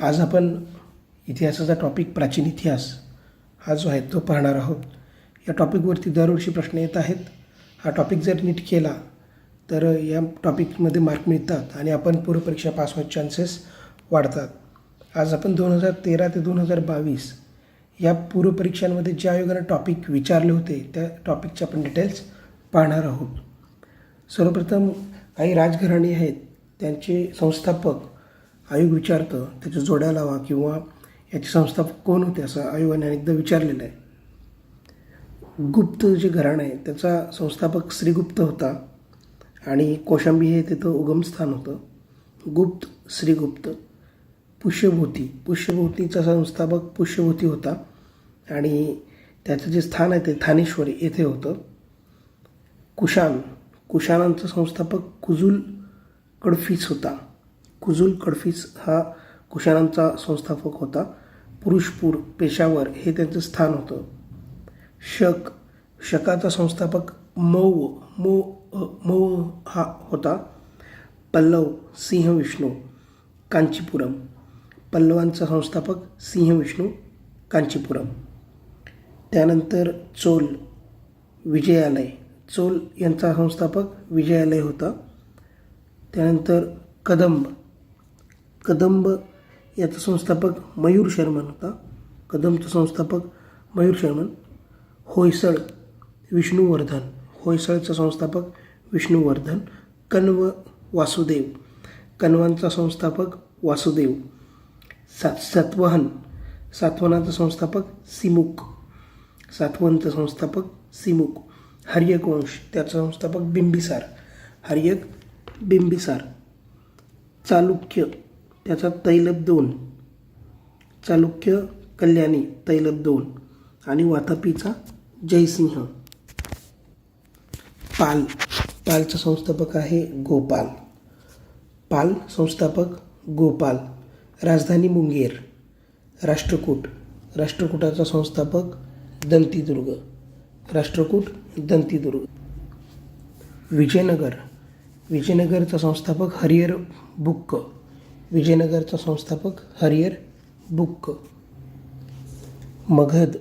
आज आपण इतिहासाचा टॉपिक प्राचीन इतिहास हा जो आहे तो पाहणार आहोत. या टॉपिकवरती दरवर्षी प्रश्न येत आहेत. हा टॉपिक जर नीट केला तर या टॉपिकमध्ये मार्क मिळतात आणि आपण पूर्वपरीक्षा पास व्हायचे चान्सेस वाढतात. आज आपण दोन हजार तेरा ते दोन हजार बावीस या पूर्वपरीक्षांमध्ये ज्या आयोगाने टॉपिक विचारले होते त्या टॉपिकचे आपण डिटेल्स पाहणार आहोत. सर्वप्रथम काही राजघराणी आहेत त्यांचे संस्थापक आयोग विचारतं त्याच्या जोड्या लावा किंवा याचे संस्थापक कोण होते असं आयोगाने अनेकदा विचारलेलं आहे. गुप्त जे घराणं आहे त्याचा संस्थापक श्रीगुप्त होता आणि कोशांबी हे तिथं उगमस्थान होतं. गुप्त श्रीगुप्त पुष्यभूती. पुष्यभूतीचा संस्थापक पुष्यभूती होता आणि त्याचं जे स्थान आहे ते थानेश्वरी येथे होतं. कुशान. कुशानांचा संस्थापक कुजुल कडफीस होता. कुजुल कडफीस हा कुशाणांचा संस्थापक होता. पुरुषपूर पेशावर हे त्यांचं स्थान होतं. शक शकाचा संस्थापक मौ मो मौ हा होता. पल्लव सिंह विष्णू कांचीपुरम. पल्लवांचा संस्थापक सिंह विष्णू कांचीपुरम. त्यानंतर चोल विजयालय. चोल यांचा संस्थापक विजयालय होता. त्यानंतर कदंब कदंब याचा संस्थापक मयूर शर्मन होता. कदंबचा संस्थापक मयूर शर्मन. होयसळ विष्णुवर्धन. होयसळचा संस्थापक विष्णुवर्धन. कण्व वासुदेव. कण्वांचा संस्थापक वासुदेव. सात सातवाहन. सातवनाचा संस्थापक सिमुक. सातवनचा संस्थापक सिमुक. हर्यक वंश त्याचा संस्थापक बिंबिसार. हर्यक बिंबिसार. चालुक्य. त्याचा तैलब दोन. चालुक्य कल्याणी तैलब दोन. आणि वातापीचा जयसिंह. पाल. पालचा संस्थापक आहे गोपाल. पाल संस्थापक गोपाल. राजधानी मुंगेर. राष्ट्रकूट. राष्ट्रकूटाचा संस्थापक दंतीदुर्ग. राष्ट्रकूट दंतीदुर्ग. विजयनगर. विजयनगरचा संस्थापक हरिहर बुक्क. विजयनगरचा संस्थापक हरियर बुक्क. मगध.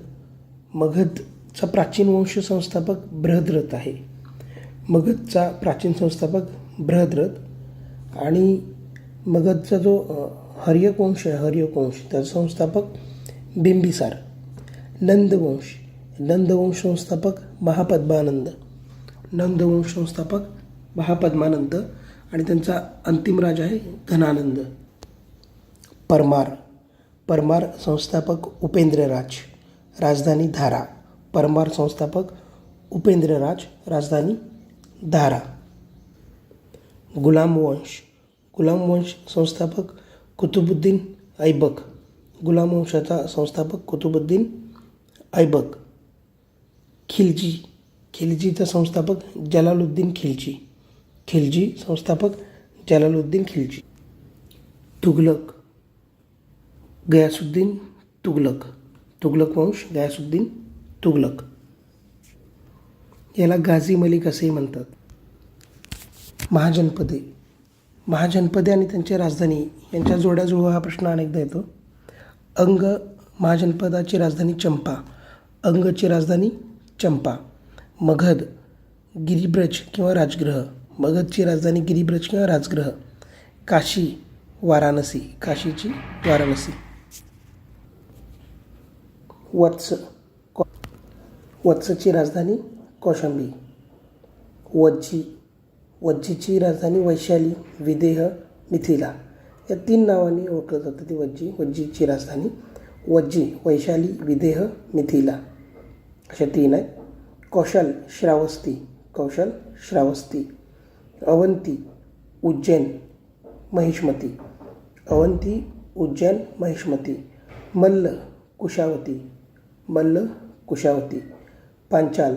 मगधचा प्राचीन वंश संस्थापक बृहद्रथ आहे. मगधचा प्राचीन संस्थापक बृहद्रथ आणि मगधचा जो अ, वंश आहे हर्यक वंश त्याचा संस्थापक बिंबिसार. नंदवंश नंदवंश संस्थापक महापद्मानंद. नंदवंश संस्थापक महापद्मानंद. आणि त्यांचा अंतिम राजा आहे घनानंद परमार. परमार संस्थापक उपेंद्रराज. राजधानी धारा. परमार संस्थापक उपेंद्रराज. राजधानी धारा. गुलाम वंश. गुलाम वंश संस्थापक कुतुबुद्दीन ऐबक. गुलाम वंशाचा संस्थापक कुतुबुद्दीन ऐबक. खिलजी. खिलजीचा संस्थापक जलालुद्दीन खिलजी. खिलजी संस्थापक जलालुद्दीन खिलजी. तुघलक गयासुद्दीन तुघलक तुघलक वंश गयासुद्दीन तुघलक याला गाझी मलिक असेही म्हणतात. महाजनपदे. महाजनपदे आणि त्यांची राजधानी यांच्या जोड्याजुळवा हा प्रश्न अनेकदा येतो. अंग महाजनपदाची राजधानी चंपा. अंगची राजधानी चंपा. मगध गिरिब्रज किंवा राजगृह. मगधची राजधानी गिरिब्रज किंवा राजगृह काशी वाराणसी. काशीची वाराणसी. वत्स. वत्सची राजधानी कौशांबी. वज्जी. वज्जीची राजधानी वैशाली विदेह मिथिला. या तीन नावांनी ओळखलं जातं ती वज्जी. वज्जीची राजधानी वज्जी वैशाली विदेह मिथिला. अशा तीन आहेत. कौशल श्रावस्ती. कौशल श्रावस्ती. अवंती उज्जैन महिष्मती. अवंती उज्जैन महिष्मती. मल्ल कुशावती. मल्ल कुशावती. पांचाल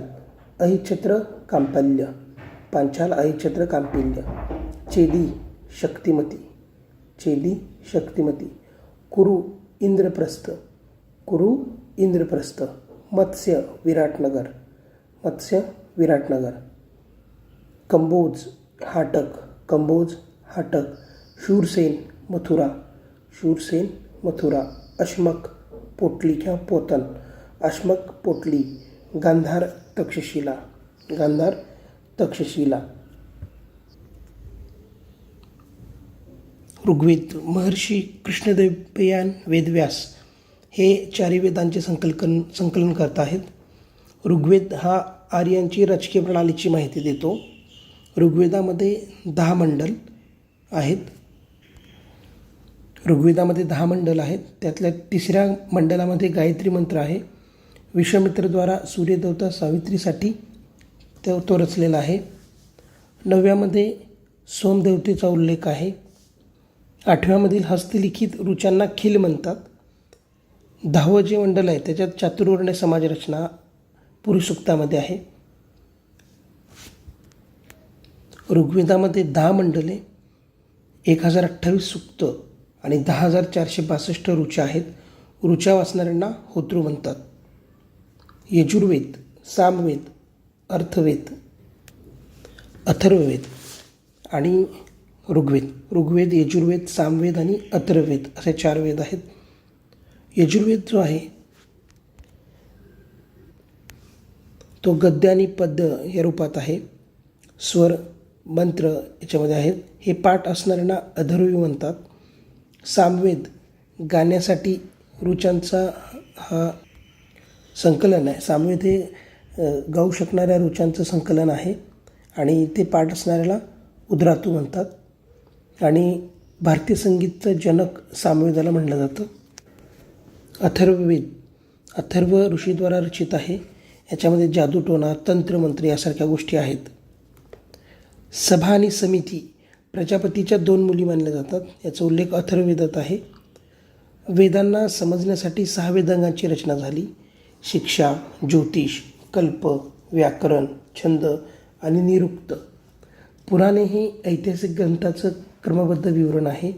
अहिच्छत्र कांपल्य. पांचाल अहिच्छत्र कांपिल्य. चेदी शक्तिमती. चेदी शक्तिमती. कुरु इंद्रप्रस्थ. कुरु इंद्रप्रस्थ. मत्स्य विराटनगर. मत्स्य विराटनगर. कंबोज हाटक कंबोज हाटक शूरसेन मथुरा शूरसेन मथुरा अश्मक पोटली किंवा पोतन अश्मक पोटली गांधार तक्षशिला गांधार तक्षशिला. ऋग्वेद महर्षी कृष्णदेवयान वेदव्यास हे चारी वेदांचे संकल्पन संकलन करत आहेत. ऋग्वेद हा आर्यांची राजकीय प्रणालीची माहिती देतो. ऋग्वेदामध्ये दहा मंडल आहेत. ऋग्वेदामध्ये दहा मंडल आहेत. त्यातल्या तिसऱ्या मंडलामध्ये गायत्री मंत्र आहे. विश्वामित्रद्वारा सूर्यदेवता सावित्रीसाठी तो तो रचलेला आहे. नवव्यामध्ये सोमदेवतेचा उल्लेख आहे. आठव्यामधील हस्तलिखित रुचांना खिल म्हणतात. दहावं जे मंडल आहे त्याच्यात चातुर्वर्ण समाजरचना पुरुषोक्तामध्ये आहे. ऋग्वेदामध्ये दहा मंडले एक हजार अठ्ठावीस सुक्त आणि दहा हजार चारशे बासष्ट ऋचा आहेत. ऋचा वाचणाऱ्यांना होतृ म्हणतात. यजुर्वेद सामवेद अर्थवेद अथर्ववेद आणि ऋग्वेद. ऋग्वेद यजुर्वेद सामवेद आणि अथर्ववेद असे चार वेद आहेत. यजुर्वेद जो आहे तो गद्य आणि पद्य या रूपात आहे. स्वर मंत्र याच्यामध्ये आहेत. हे पाठ असणाऱ्यांना अधर्वी म्हणतात. सामवेद गाण्यासाठी रुचांचा हा संकलन आहे. सामवेद हे गाऊ शकणाऱ्या रुचांचं संकलन आहे आणि ते पाठ असणाऱ्याला उद्रातू म्हणतात. आणि भारतीय संगीतचं जनक सामवेदाला म्हणलं जातं. अथर्ववेद अथर्व ऋषीद्वारा रचित आहे. याच्यामध्ये जादूटोणा तंत्रमंत्र यासारख्या गोष्टी आहेत. सभा आणि समिती प्रजापतीच्या दोन मुली मानल्या जातात. याचा उल्लेख अथर्ववेदात आहे. वेदांना समजण्यासाठी सहा वेदांगांची रचना झाली. शिक्षा ज्योतिष कल्प व्याकरण छंद आणि निरुक्त. पुराणे हे ऐतिहासिक ग्रंथाचं क्रमबद्ध विवरण आहे.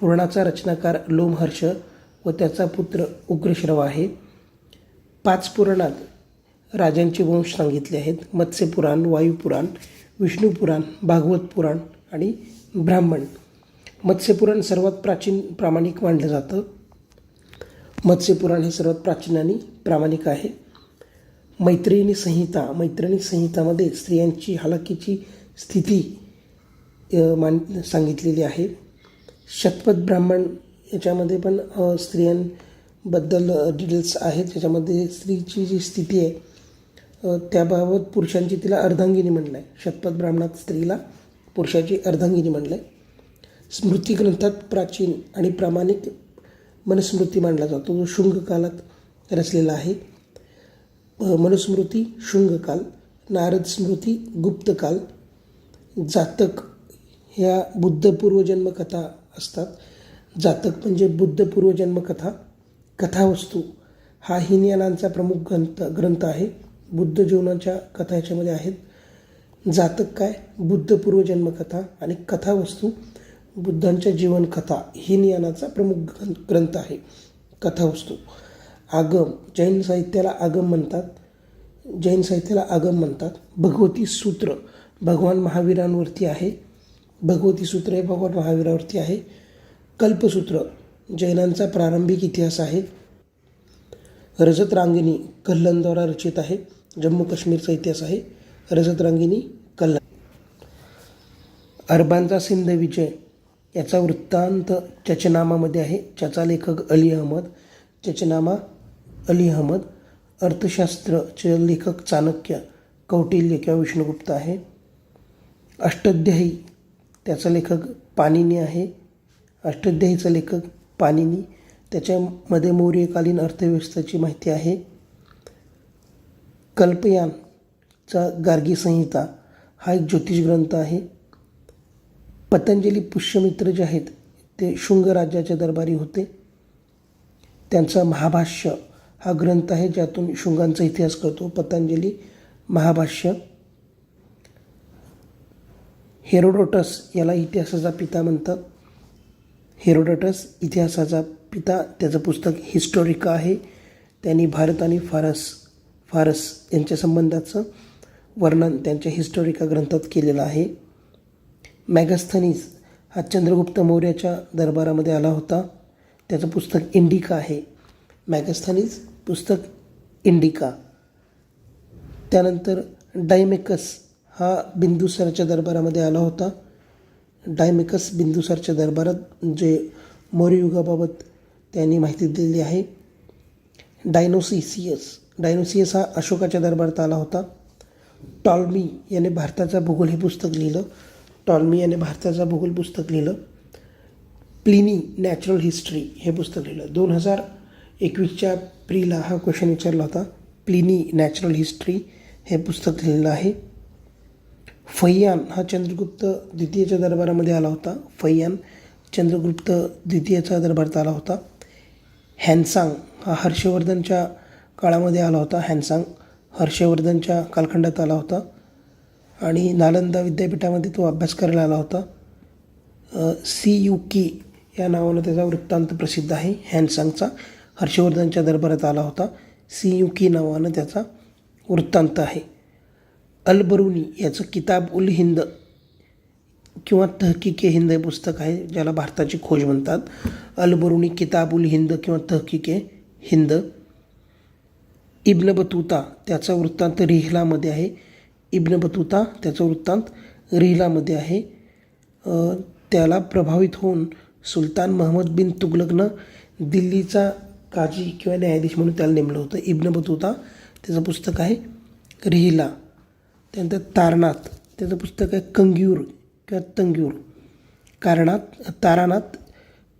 पुराणाचा रचनाकार लोमहर्ष व त्याचा पुत्र उग्रश्रव आहे. पाच पुराणात राजांचे वंश सांगितले आहेत. मत्स्यपुराण वायुपुराण विष्णुपुराण भागवत पुराण आणि ब्राह्मण. मत्स्यपुराण सर्वात प्राचीन प्रामाणिक मानलं जातं. मत्स्यपुराण हे सर्वात प्राचीन आणि प्रामाणिक आहे. मैत्रिणी संहिता मैत्रिणी संहितामध्ये स्त्रियांची हलाखीची स्थिती मान सांगितलेली आहे. शतपथ ब्राह्मण याच्यामध्ये पण स्त्रियांबद्दल डिटेल्स आहेत. ज्याच्यामध्ये स्त्रीची जी स्थिती आहे त्याबाबत पुरुषांची तिला अर्धांगिनी म्हणलं आहे शतपथ ब्राह्मणात स्त्रीला पुरुषाची अर्धांगिनी म्हणलं आहे स्मृती ग्रंथात प्राचीन आणि प्रामाणिक मनुस्मृती मानला जातो. जो शुंग कालात रचलेला आहे. मनुस्मृती शुंगकाल नारद स्मृती गुप्तकाल जातक ह्या बुद्ध पूर्वजन्मकथा असतात. जातक म्हणजे बुद्ध पूर्वजन्मकथा कथावस्तू. हा हिनयानांचा प्रमुख ग्रंथ ग्रंथ आहे. बुद्ध जीवनाच्या कथा याच्यामध्ये आहेत. जातक काय? बुद्ध पूर्वजन्मकथा आणि कथावस्तू बुद्धांच्या जीवनकथा हिनयानाचा प्रमुख ग्रं ग्रंथ आहे. कथावस्तू. आगम. जैन साहित्याला आगम म्हणतात. जैन साहित्याला आगम म्हणतात. भगवती सूत्र. भगवान महावीरांवरती आहे. भगवती सूत्र हे भगवान महावीरावरती आहे. कल्पसूत्र. जैनांचा प्रारंभिक इतिहास आहे. रजत रांगिणी कल्लनद्वारा रचित आहे. जम्मू काश्मीरचा इतिहास आहे. रजतरांगिणी कल्ला. अरबांचा सिंध विजय याचा वृत्तांत चचनामामध्ये आहे. ज्याचा लेखक अली अहमद चचनामा अली अहमद अर्थशास्त्रचे लेखक चाणक्य कौटिल्य किंवा विष्णुगुप्त आहे. अष्टाध्यायी त्याचा लेखक पाणिनी आहे. अष्टाध्यायीचा लेखक पाणिनी त्याच्यामध्ये मौर्यकालीन अर्थव्यवस्थेची माहिती आहे. कल्पयानचा गार्गी संहिता हा एक ज्योतिष ग्रंथ आहे. पतंजली पुष्यमित्र जे आहेत ते शुंग राज्याच्या दरबारी होते. त्यांचा महाभाष्य हा ग्रंथ आहे ज्यातून शुंगांचा इतिहास कळतो. पतंजली महाभाष्य. हेरोडोटस याला इतिहासाचा पिता म्हणतात. हेरोडोटस इतिहासाचा पिता त्याचं पुस्तक हिस्टॉरिका आहे. त्यांनी भारत आणि फारस फारस यांच्या संबंधाचं वर्णन त्यांच्या हिस्टॉरिका ग्रंथात केलेलं आहे. मॅगस्थनीज हा चंद्रगुप्त मौर्याच्या दरबारामध्ये आला होता. त्याचं पुस्तक इंडिका आहे. मॅगस्थनीज पुस्तक इंडिका. त्यानंतर डायमेकस हा बिंदुसारच्या दरबारामध्ये आला होता. डायमेकस बिंदुसारच्या दरबारात जे मौर्ययुगाबाबत त्यांनी माहिती दिलेली आहे. डायनोसिसियस डायनोसियस हा अशोकाच्या दरबारात आला होता. टॉल्मी याने भारताचा भूगोल हे पुस्तक लिहिलं. टॉल्मी याने भारताचा भूगोल पुस्तक लिहिलं. प्लिनी नॅचरल हिस्ट्री हे पुस्तक लिहिलं. दोन हजार एकवीसच्या प्रीला हा क्वेश्चन विचारला होता. प्लिनी नॅचरल हिस्ट्री हे पुस्तक लिहिलेलं आहे. फैयान हा चंद्रगुप्त द्वितीयच्या दरबारामध्ये आला होता. फैयान चंद्रगुप्त द्वितीयचा दरबारात आला होता. हॅन्सांग हा हर्षवर्धनच्या काळामध्ये आला होता. हॅन्सांग हर्षवर्धनच्या कालखंडात आला होता. आणि नालंदा विद्यापीठामध्ये तो अभ्यास करायला आला होता. सी यू की या नावानं त्याचा वृत्तांत प्रसिद्ध आहे. हॅन्सांगचा हर्षवर्धनच्या दरबारात आला होता. सी यू की नावानं त्याचा वृत्तांत आहे. अलबरुनी याचं किताब उल हिंद किंवा तहकीके हिंद हे पुस्तक आहे ज्याला भारताची खोज म्हणतात. अलबरुनी किताब उल हिंद किंवा तहकीके हिंद. इब्न बतुता त्याचा वृत्तांत रिहलामध्ये आहे. इब्न बतुता त्याचा वृत्तांत रिहलामध्ये आहे. त्याला प्रभावित होऊन सुलतान महमद बिन तुगलकनं दिल्लीचा काजी किंवा न्यायाधीश म्हणून त्याला नेमलं होतं. इब्न बतुता त्याचं पुस्तक आहे रिहिला. त्यानंतर तारनाथ त्याचं पुस्तक आहे कंग्यूर किंवा तंग्यूर. कारणात तारानाथ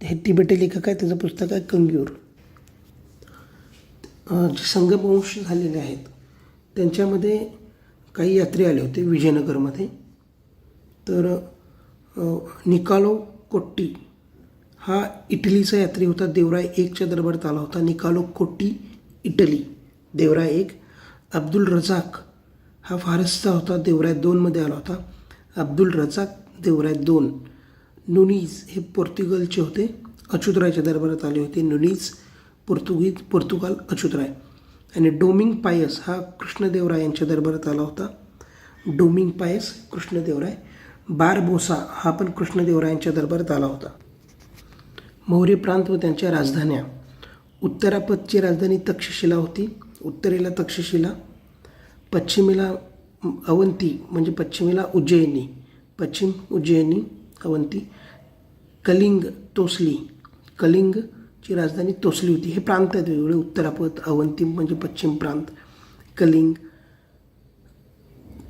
हे तिबेटी लेखक आहे त्याचं पुस्तक आहे कंग्यूर. जे संगमवंश झालेले आहेत त्यांच्यामध्ये काही यात्री आले होते विजयनगरमध्ये. तर निकालो कोट्टी हा इटलीचा यात्री होता देवराय एकच्या दरबारात आला होता. निकालो कोट्टी इटली देवराय एक. अब्दुल रजाक हा फारसचा होता देवराय दोनमध्ये आला होता. अब्दुल रजाक देवराय दोन. नुनीज हे पोर्तुगलचे होते अच्युतरायच्या दरबारात आले होते. नुनीज पोर्तुगीज पोर्तुगाल अच्युतराय आणि डोमिंग पायस हा कृष्णदेवराय यांच्या दरबारात आला होता. डोमिंग पायस कृष्णदेवराय. बारबोसा हा पण कृष्णदेवरायांच्या दरबारात आला होता. मौर्य प्रांत व त्यांच्या राजधान्या. उत्तरापदची राजधानी तक्षशिला होती. उत्तरेला तक्षशिला पश्चिमेला अवंती म्हणजे पश्चिमेला उज्जैनी पश्चिम उज्जैनी अवंती कलिंग तोसली कलिंग ची राजधानी तोसली होती. हे प्रांत आहेत वेगवेगळे. उत्तरापथ अवंती म्हणजे पश्चिम प्रांत. कलिंग.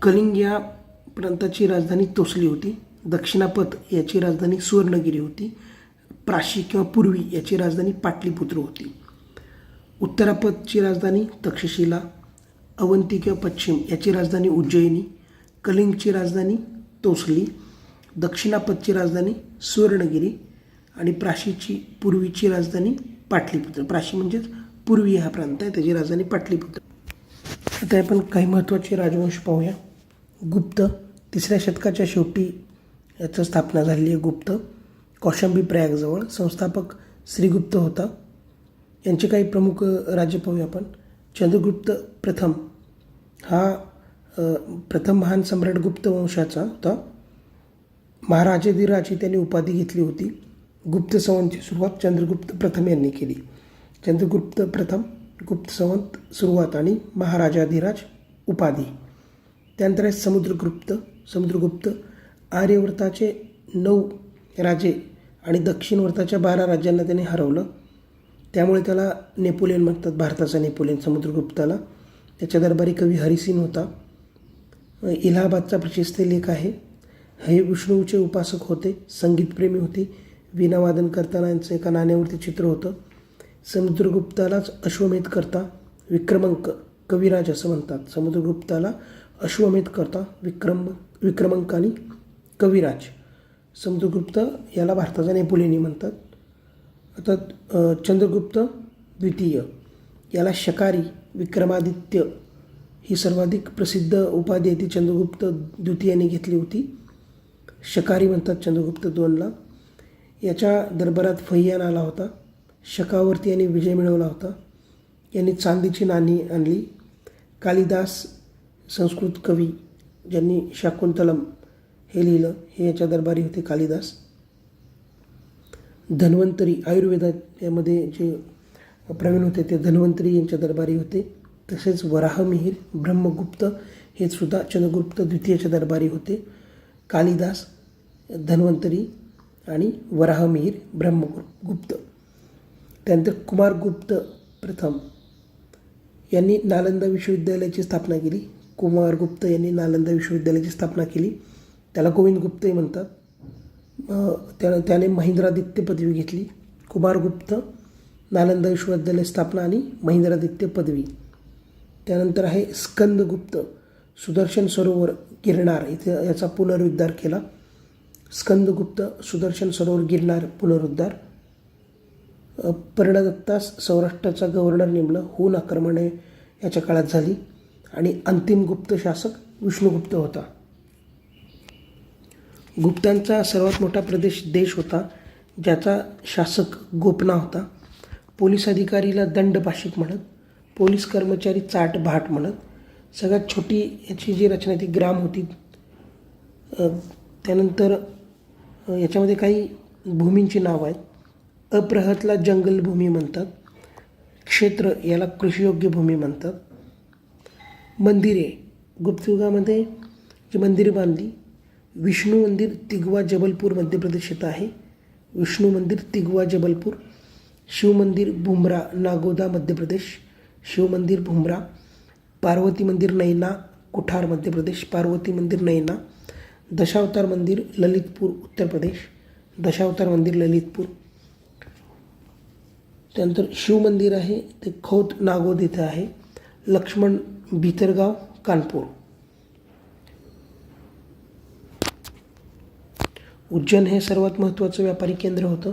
कलिंग या प्रांताची राजधानी तोसली होती. दक्षिणापथ याची राजधानी सुवर्णगिरी होती. प्राशी किंवा पूर्वी याची राजधानी पाटलीपुत्र होती. उत्तरापथची राजधानी तक्षशिला अवंती किंवा पश्चिम याची राजधानी उज्जैनी कलिंगची राजधानी तोसली. दक्षिणापथची राजधानी सुवर्णगिरी. आणि प्राशीची पूर्वीची राजधानी पाटलीपुत्र. प्राशी म्हणजेच पूर्वी हा प्रांत आहे त्याची राजधानी पाटलीपुत्र. आता आपण काही महत्त्वाचे राजवंश पाहूया. गुप्त तिसऱ्या शतकाच्या शेवटी याचं स्थापना झालेली आहे गुप्त. कौशंबी प्रयागजवळ संस्थापक श्रीगुप्त होता. यांचे काही प्रमुख राज्य पाहूया आपण. चंद्रगुप्त प्रथम. हा प्रथम महान सम्राट गुप्त वंशाचा होता. महाराजाधिराज त्यांनी उपाधी घेतली होती. गुप्त संवंतची सुरुवात चंद्रगुप्त प्रथम यांनी केली. चंद्रगुप्त प्रथम गुप्त संवंत सुरुवात आणि महाराजाधिराज उपाधी. त्यानंतर आहे समुद्रगुप्त समुद्रगुप्त आर्यव्रताचे नऊ राजे आणि दक्षिणव्रताच्या बारा राज्यांना त्याने हरवलं. त्यामुळे त्याला नेपोलियन म्हणतात भारताचा नेपोलियन समुद्रगुप्ताला. त्याच्या दरबारी कवी हरिसिंग होता. इलाहाबादचा प्रशस्त लेख आहे. हे विष्णूचे उपासक होते संगीतप्रेमी होते. वीणावादन करताना यांचं एका नाण्यावरती चित्र होतं. समुद्रगुप्तालाच अश्वमेध करता विक्रमंक कविराज असं म्हणतात. समुद्रगुप्ताला अश्वमेध करता विक्रम विक्रमंक आणि कविराज. समुद्रगुप्त याला भारताचा नेपोलियनी म्हणतात. आता चंद्रगुप्त द्वितीय. याला शकारी विक्रमादित्य ही सर्वाधिक प्रसिद्ध उपाधी आहे. ती चंद्रगुप्त द्वितीयाने घेतली होती. शकारी म्हणतात चंद्रगुप्त दोनला. याच्या दरबारात फैयान आला होता. शकावरती यांनी विजय मिळवला होता. यांनी चांदीची नाणी आणली. कालिदास संस्कृत कवी ज्यांनी शाकुंतलम हे लिहिलं हे याच्या दरबारी होते कालिदास. धन्वंतरी आयुर्वेदात यामध्ये जे प्रवीण होते ते धन्वंतरी यांच्या दरबारी होते. तसेच वराहमिहीर ब्रह्मगुप्त हे सुद्धा चंद्रगुप्त द्वितीयाच्या दरबारी होते. कालिदास धन्वंतरी आणि वराहमिहीर ब्रह्मगुप्त त्यानंतर कुमारगुप्त प्रथम. यांनी नालंदा विश्वविद्यालयाची स्थापना केली. कुमारगुप्त यांनी नालंदा विश्वविद्यालयाची स्थापना केली. त्याला गोविंद गुप्तही म्हणतात. त्या त्याने महिंद्रादित्य पदवी घेतली. कुमारगुप्त नालंदा विश्वविद्यालय स्थापना आणि महिंद्रादित्य पदवी. त्यानंतर आहे स्कंदगुप्त सुदर्शन सरोवर गिरणार इथे याचा पुनरुद्धार केला. स्कंदगुप्त सुदर्शन सरोवर गिरणार पुनरुद्धार. पर्णदत्तास सौराष्ट्राचा गव्हर्नर नेमलं हून आक्रमणे याच्या काळात झाली. आणि अंतिम गुप्त शासक विष्णुगुप्त होता. गुप्तांचा सर्वात मोठा प्रदेश देश होता ज्याचा शासक गोपना होता. पोलीस अधिकारीला दंडपाशिक म्हणत पोलीस कर्मचारी चाट भाट म्हणत सगळ्यात छोटी याची जी रचना ती ग्राम होती त्यानंतर याच्यामध्ये काही भूमींची नावं आहेत. अप्रहतला जंगल भूमी म्हणतात. क्षेत्र याला कृषीयोग्य भूमी म्हणतात. मंदिरे गुप्तयुगामध्ये जी मंदिरे बांधली विष्णू मंदिर तिगवा जबलपूर मध्य प्रदेश येथे आहे. विष्णू मंदिर तिगवा जबलपूर शिवमंदिर भुमरा नागोदा मध्य प्रदेश शिवमंदिर भुमरा पार्वती मंदिर नैना कुठार मध्य प्रदेश पार्वती मंदिर नैना दशावतार मंदिर ललितपूर उत्तर प्रदेश. दशावतार मंदिर ललितपूर. त्यानंतर शिव मंदिर आहे ते खौत नागोद इथं आहे. लक्ष्मण भितरगाव कानपूर. उज्जैन हे सर्वात महत्त्वाचं व्यापारी केंद्र होतं.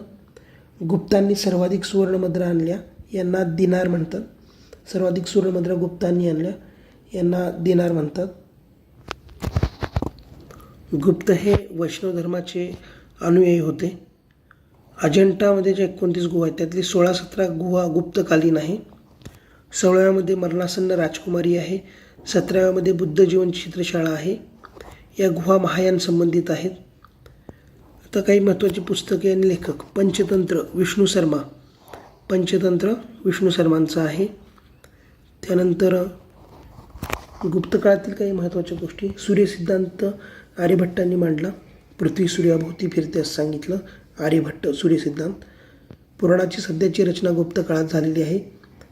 गुप्तांनी सर्वाधिक सुवर्णमुद्रा आणल्या यांना दिनार म्हणतात. सर्वाधिक सुवर्णमुद्रा गुप्तांनी आणल्या यांना दिनार म्हणतात. गुप्त हे वैष्णव धर्माचे अनुयायी होते. अजंठामध्ये जे एकोणतीस गुहा आहेत त्यातली सोळा सतरा गुहा गुप्तकालीन आहे. सोळाव्यामध्ये मरणासन्न राजकुमारी आहे. सतराव्यामध्ये बुद्ध जीवन चित्रशाळा आहे. या गुहा महायान संबंधित आहेत. आता काही महत्त्वाची पुस्तके आणि लेखक. पंचतंत्र विष्णू शर्मा. पंचतंत्र विष्णू शर्मांचं आहे. त्यानंतर गुप्त काळातील काही महत्त्वाच्या गोष्टी. सूर्यसिद्धांत आर्यभट्टांनी मांडला. पृथ्वी सूर्याभोवती फिरते असं सांगितलं आर्यभट्ट सूर्यसिद्धांत. पुराणाची सध्याची रचना गुप्त काळात झालेली आहे.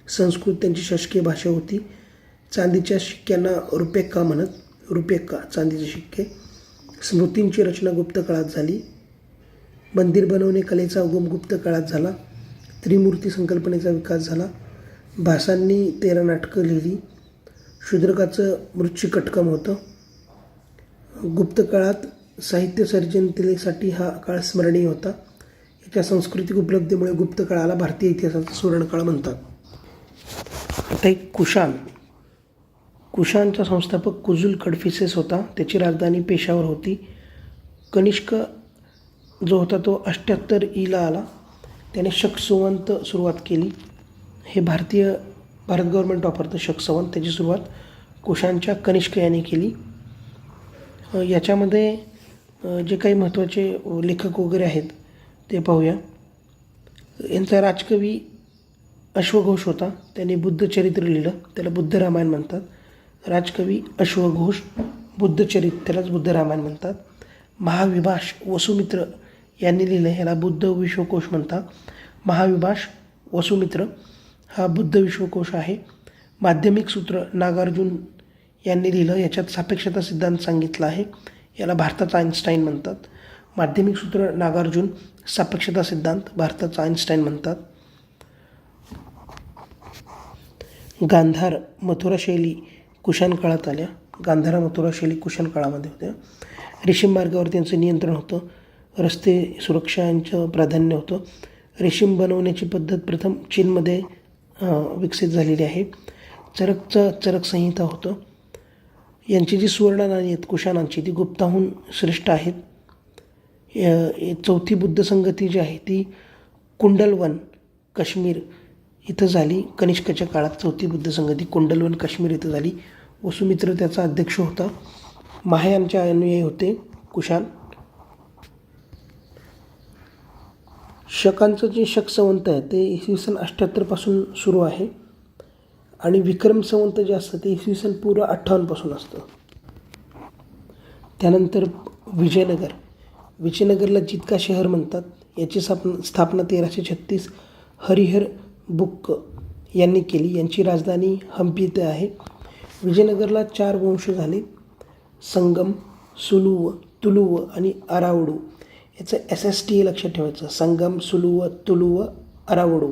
संस्कृत त्यांची शासकीय भाषा होती. चांदीच्या शिक्क्यांना रुपेक्का म्हणत रुपेक्का चांदीचे शिक्के. स्मृतींची रचना गुप्त काळात झाली. मंदिर बनवणे कलेचा उगम गुप्त काळात झाला. त्रिमूर्ती संकल्पनेचा विकास झाला. भासांनी तेरा नाटकं लिहिली. शूद्रकाचं मृत्यूकटकम होतं. गुप्त काळात साहित्य सर्जनतेसाठी हा काळ स्मरणीय होता. याच्या सांस्कृतिक उपलब्धीमुळे गुप्त काळाला भारतीय इतिहासाचा सुवर्णकाळ म्हणतात. आता एक कुशान. कुशानचा संस्थापक कुजुल कडफिसेस होता. त्याची राजधानी पेशावर होती. कनिष्क जो होता तो अष्ट्याहत्तर ईला आला. त्याने शकसंवंत सुरुवात केली. हे भारतीय भारत गव्हर्मेंट वापरतं शक संवंत त्याची सुरुवात कुशांच्या कनिष्क याने केली. याच्यामध्ये जे काही महत्त्वाचे लेखक वगैरे आहेत ते पाहूया. यांचा राजकवी अश्वघोष होता. त्यांनी बुद्धचरित्र लिहिलं त्याला बुद्ध रामायण म्हणतात. राजकवी अश्वघोष बुद्धचरित्र त्यालाच बुद्ध रामायण म्हणतात. महाविभाष वसुमित्र यांनी लिहिलं ह्याला बुद्ध विश्वकोश म्हणतात. महाविभाष वसुमित्र हा बुद्ध विश्वकोश आहे. माध्यमिक सूत्र नागार्जुन यांनी लिहिलं याच्यात सापेक्षता सिद्धांत सांगितला आहे. याला भारताचा आईन्स्टाईन म्हणतात. माध्यमिक सूत्र नागार्जुन सापेक्षता सिद्धांत भारताचा आईन्स्टाईन म्हणतात. गांधार मथुरा शैली कुशाण काळात आल्या. गांधारा मथुरा शैली कुशाण काळामध्ये होत्या. रेशीम मार्गावर त्यांचं नियंत्रण होतं. रस्ते सुरक्षा यांचं प्राधान्य होतं. रेशीम बनवण्याची पद्धत प्रथम चीनमध्ये विकसित झालेली आहे. चरकचं चरक संहिता होतं. यांची जी सुवर्ण नाणी आहेत कुशाणांची ती गुप्ताहून श्रेष्ठ आहेत. चौथी बुद्ध संगती जी आहे ती कुंडलवन काश्मीर इथं झाली. कनिष्काच्या काळात चौथी बुद्ध संगती कुंडलवन काश्मीर इथं झाली. वसुमित्र त्याचा अध्यक्ष होता. महायांच्या अनुयायी होते कुशाण शकांचं जे शक संवंत आहे ते इसवी सन अठ्ठ्याहत्तरपासून सुरू आहे. आणि विक्रम संवंत जे असतं ते इसवी सन पूर्व अठ्ठावन्नपासून असतं. त्यानंतर विजयनगर. विजयनगरला जितका शहर म्हणतात याची स्थापना स्थापना तेराशे छत्तीस हरिहर बुक्क यांनी केली. यांची राजधानी हम्पी इथे आहे. विजयनगरला चार वंश झाले. संगम सुलुव तुलुव आणि अरावडू. याचं एस एस टी लक्षात ठेवायचं. संगम सुलुव तुलुव अरावडू.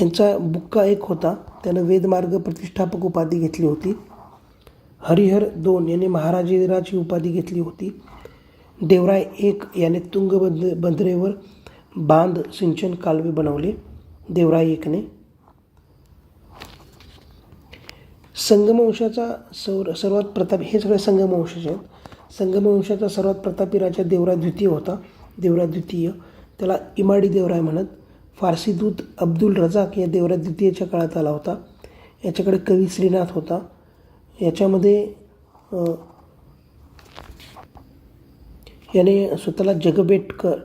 यांचा बुक्का एक होता. त्यानं वेदमार्ग प्रतिष्ठापक उपाधी घेतली होती. हरिहर दोन यांनी महाराजेराची उपाधी घेतली होती. देवराय एक याने तुंगबंद बंदरेवर बांध सिंचन कालवे बनवले. देवराय एकने. संगमवंशाचा सौर सर्वात प्रताप हे सगळे संगमवंशाचे आहेत. संगमवंशाचा सर्वात प्रतापी राजा देवराय द्वितीय होता. देवराय द्वितीय. त्याला इमाडी देवराय म्हणत फारसी दूत अब्दुल रजाक या देवराय द्वितीयच्या काळात आला होता. याच्याकडे कवी श्रीनाथ होता. याच्यामध्ये याने स्वतःला जगबेटकर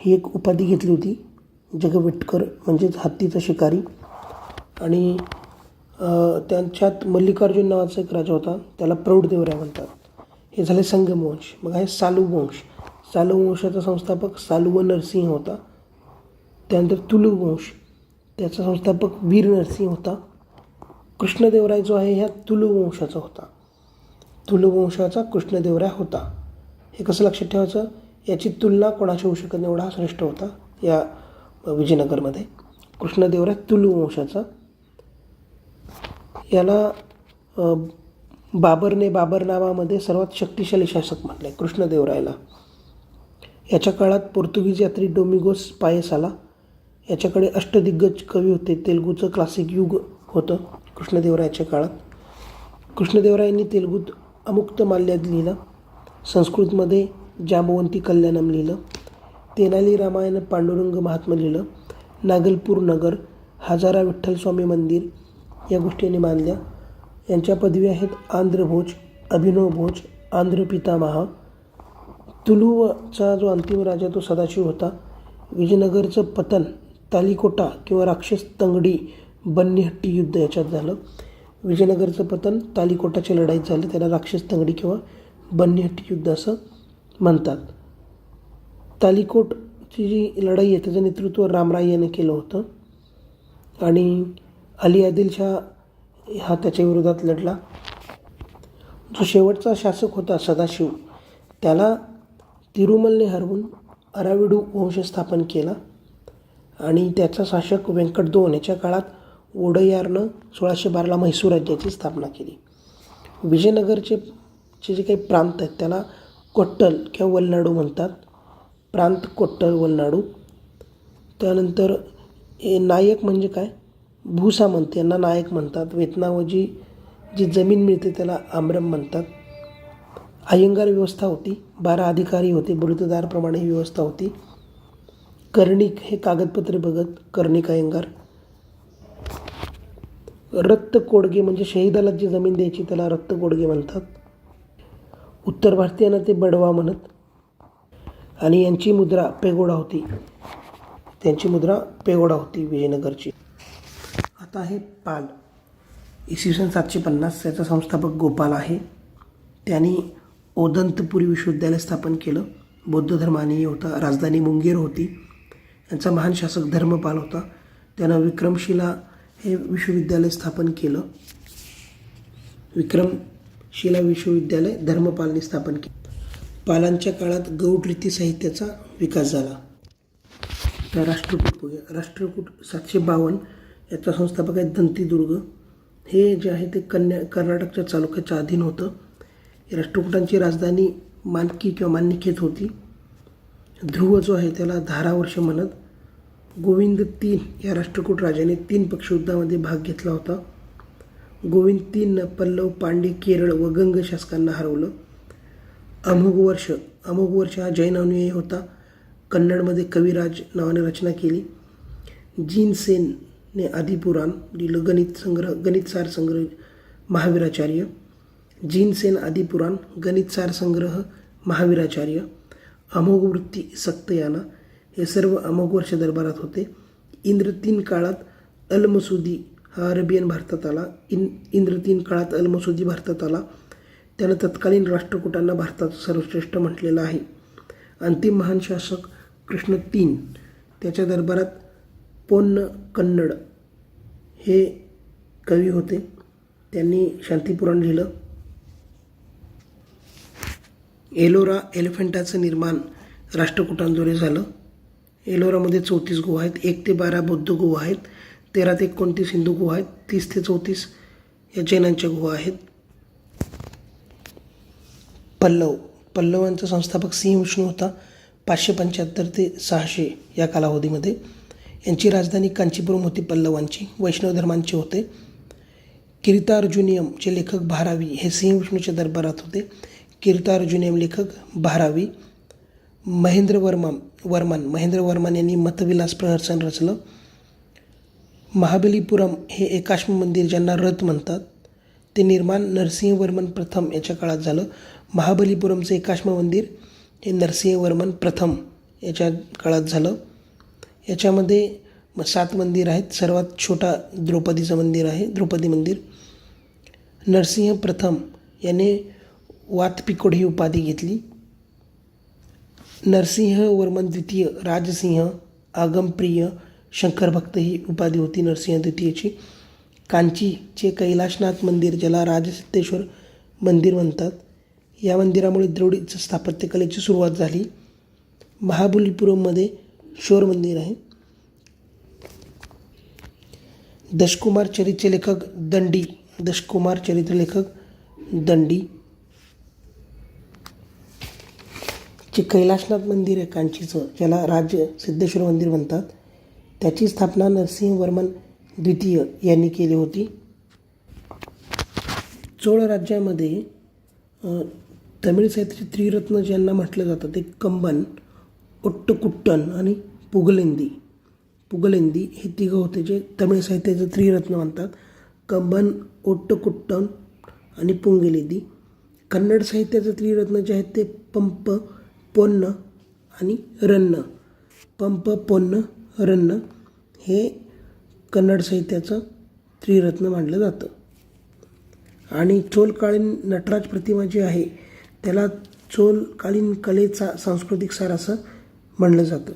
ही एक उपाधी घेतली होती. जगबेटकर म्हणजेच हत्तीचा शिकारी. आणि त्यांच्यात मल्लिकार्जुन नावाचा एक राजा होता. त्याला प्रौढ म्हणतात. हे झाले संगमवंश. मग आहे सालुवंश. सालुवंशाचा संस्थापक सालुव नरसिंह होता. त्यानंतर तुलुवंश त्याचा संस्थापक वीर नरसिंह होता. कृष्णदेवराय जो आहे ह्या तुलुवंशाचा होता. तुलुवंशाचा कृष्णदेवराय होता. हे कसं लक्षात ठेवायचं? याची तुलना कोणाशी होऊ शकत नाही एवढा श्रेष्ठ होता या विजयनगरमध्ये. कृष्णदेवराय तुलुवंशाचा. याला बाबरने बाबरने बाबरनामामध्ये सर्वात शक्तिशाली शासक म्हटलं आहे कृष्णदेवरायला. याच्या काळात पोर्तुगीज यात्री डोमिगोस पायस आला याच्याकडे अष्टदिग्गज कवी होते. तेलुगूचं क्लासिक युग होतं कृष्णदेवरायाच्या काळात. कृष्णदेवरायांनी तेलुगूत अमुक्त माल्याद लिहिलं. संस्कृतमध्ये जांबवंती कल्याणम लिहिलं. तेनाली रामायण पांडुरंग महात्मा लिहिलं. नागलपूर नगर हजारा विठ्ठलस्वामी मंदिर या गोष्टींनी मानल्या यांच्या पदवी आहेत आंध्रभोज अभिनव भोज आंध्र पितामहा तुलुवचा जो अंतिम राजा तो सदाशिव होता. विजयनगरचं पतन तालिकोटा किंवा राक्षस तंगडी बन्नीहट्टी युद्ध याच्यात झालं. विजयनगरचं पतन तालिकोटाच्या लढाईत झालं. त्याला राक्षस तंगडी किंवा बन्नीहट्टी युद्ध असं म्हणतात. तालिकोटची जी लढाई आहे त्याचं नेतृत्व रामराय याने केलं होतं. आणि अली आदिलशाह हा त्याच्या विरोधात लढला. जो शेवटचा शासक होता सदाशिव त्याला तिरुमलने हरवून अराविडू वंश स्थापन केला. आणि त्याचा शासक व्यंकट दोन याच्या काळात ओडयारनं सोळाशे बाराला म्हैसूर राज्याची स्थापना केली. विजयनगरचे चे जे काही प्रांत आहेत त्याला कोट्टल किंवा वलनाडू म्हणतात. प्रांत कोट्टल वलनाडू. त्यानंतर हे नायक म्हणजे काय? भूसामंत यांना नायक म्हणतात. वेतनावजी जी जमीन मिळते त्याला आमरम म्हणतात. अयंगार व्यवस्था होती बारा अधिकारी होते बलुतेदारप्रमाणे ही व्यवस्था होती. कर्णिक हे कागदपत्रे बघत कर्णिक अयंगार. रक्त कोडगे म्हणजे शहीदाला जी जमीन द्यायची त्याला रक्त कोडगे म्हणतात. उत्तर भारतीयांना ते बडवा म्हणत. आणि यांची मुद्रा पेगोडा होती. त्यांची मुद्रा पेगोडा होती विजयनगरची. आता आहे पाल. इसवी सन सातशे पन्नास याचा संस्थापक गोपाल आहे. त्यांनी ओदंतपुरी विश्वविद्यालय स्थापन केलं. बौद्ध धर्माने होता राजधानी मुंगेर होती. यांचा महान शासक धर्मपाल होता. त्यानं विक्रमशिला हे विश्वविद्यालय स्थापन केलं. विक्रमशिला विश्वविद्यालय धर्मपालने स्थापन केलं. पालांच्या काळात गौड रीती साहित्याचा विकास झाला. तर राष्ट्रकूट बघूया. राष्ट्रकूट सातशे बावन्न याचा संस्थापक आहे दंतीदुर्ग. हे जे आहे ते कन्या कर्नाटकच्या चालुक्याच्या अधीन होतं. राष्ट्रकूटांची राजधानी मानकी किंवा मान्यखेत होती. ध्रुव जो आहे त्याला धारा वर्ष म्हणत गोविंद तीन या राष्ट्रकूट राजाने तीन पक्षयुद्धामध्ये भाग घेतला होता. गोविंद तीननं पल्लव पांडे केरळ व गंग शासकांना हरवलं. अमोघ वर्ष अमोघ वर्ष हा जैन अनुयायी होता. कन्नडमध्ये कविराज नावाने रचना केली. जीन सेनने आदिपुराण लिहिलं. गणित संग्रह गणितसार संग्रह महावीराचार्य. जीन सेन आदिपुराण गणितसार संग्रह महावीराचार्य. अमोघ वृत्ती सक्तयाना हे सर्व अमोघ वर्ष दरबारात होते. इंद्र तीन काळात अल मसुदी हा अरेबियन भारतात आला. इन इंद्र तीन काळात अल मसुदी भारतात आला. त्यानं तत्कालीन राष्ट्रकूटांना भारताचं सर्वश्रेष्ठ म्हटलेलं आहे. अंतिम महान शासक कृष्ण तीन त्याच्या दरबारात पोन्न कन्नड हे कवी होते. त्यांनी शांतीपुराण लिहिलं. एलोरा एलिफंटाचं निर्माण राष्ट्रकुटांद्वारे झालं. एलोरामध्ये चौतीस गुहा आहेत एक ते बारा बौद्ध गुहा आहेत तेरा ते एकोणतीस हिंदू गुहा आहेत तीस ते चौतीस या जैनांच्या गुहा आहेत. पल्लव. पल्लवांचा संस्थापक सिंह विष्णू होता पाचशे पंच्याहत्तर ते सहाशे या कालावधीमध्ये. यांची राजधानी कांचीपुरम होती पल्लवांची वैष्णव धर्मांचे होते. कीर्तार्जुनियमचे लेखक भारावी हे सिंह विष्णूच्या दरबारात होते. कीर्तार्जुनियम लेखक भारावी महेंद्र वर्मा वर्मन महेंद्र वर्मन यांनी मतविलास प्रहसन रचलं. महाबलीपुरम हे एकाश्म मंदिर ज्यांना रथ म्हणतात ते निर्माण नरसिंहवर्मन प्रथम याच्या काळात झालं. महाबलीपुरमचं एकाश्म मंदिर हे नरसिंहवर्मन प्रथम याच्या काळात झालं. याच्यामध्ये सात मंदिर आहेत सर्वात छोटा द्रौपदीचं मंदिर आहे द्रौपदी मंदिर. नरसिंह प्रथम याने वातपिकोड ही उपाधी घेतली. नरसिंहवर्मन द्वितीय राजसिंह आगमप्रिय शंकरभक्त ही उपाधी होती नरसिंह द्वितीयची. कांचीचे कैलाशनाथ मंदिर ज्याला राजसिद्धेश्वर मंदिर म्हणतात. या मंदिरामुळे द्रविडचं स्थापत्यकलेची सुरुवात झाली. महाबलीपुरममध्ये शोर मंदिर आहे. दशकुमार चरित्र लेखक दंडी दशकुमार चरित्र लेखक दंडी. जे कैलाशनाथ मंदिर आहे कांचीचं ज्याला राज्य सिद्धेश्वर मंदिर म्हणतात त्याची स्थापना नरसिंहवर्मन द्वितीय यांनी केली होती. चोळ राज्यामध्ये तमिळ साहित्याचे त्रिरत्न ज्यांना म्हटलं जातं ते कंबन ओट्टकुट्टन आणि पुगलेंदी. पुगलेंदी हे तिघं होते जे तमिळ साहित्याचं त्रिरत्न म्हणतात. कंबन ओट्टकुट्टन आणि पुंगलेदी. कन्नड साहित्याचं त्रिरत्न जे आहेत ते पंप पोन्न आणि रन्न. पंप पोन्न रन्न हे कन्नड साहित्याचं त्रिरत्न मानलं जातं. आणि चोलकालीन नटराज प्रतिमा जी आहे त्याला चोलकालीन कलेचा सांस्कृतिक सार असं म्हणलं जातं.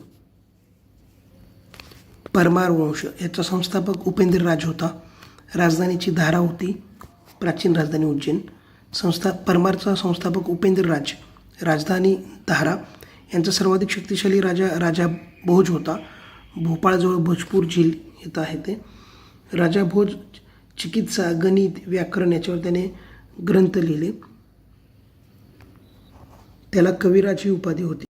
परमार वंश याचा संस्थापक उपेंद्र राज होता. राजधानीची धारा होती प्राचीन राजधानी उज्जैन. संस्था परमारचा संस्थापक उपेंद्र राज राजधानी धारा यांचा सर्वाधिक शक्तिशाली राजा राजा भोज होता. भोपाळजवळ भोजपूर झील येत आहे ते. राजा भोज चिकित्सा गणित व्याकरण याच्यावर त्याने ग्रंथ लिहिले. त्याला कविराज ही उपाधी होती.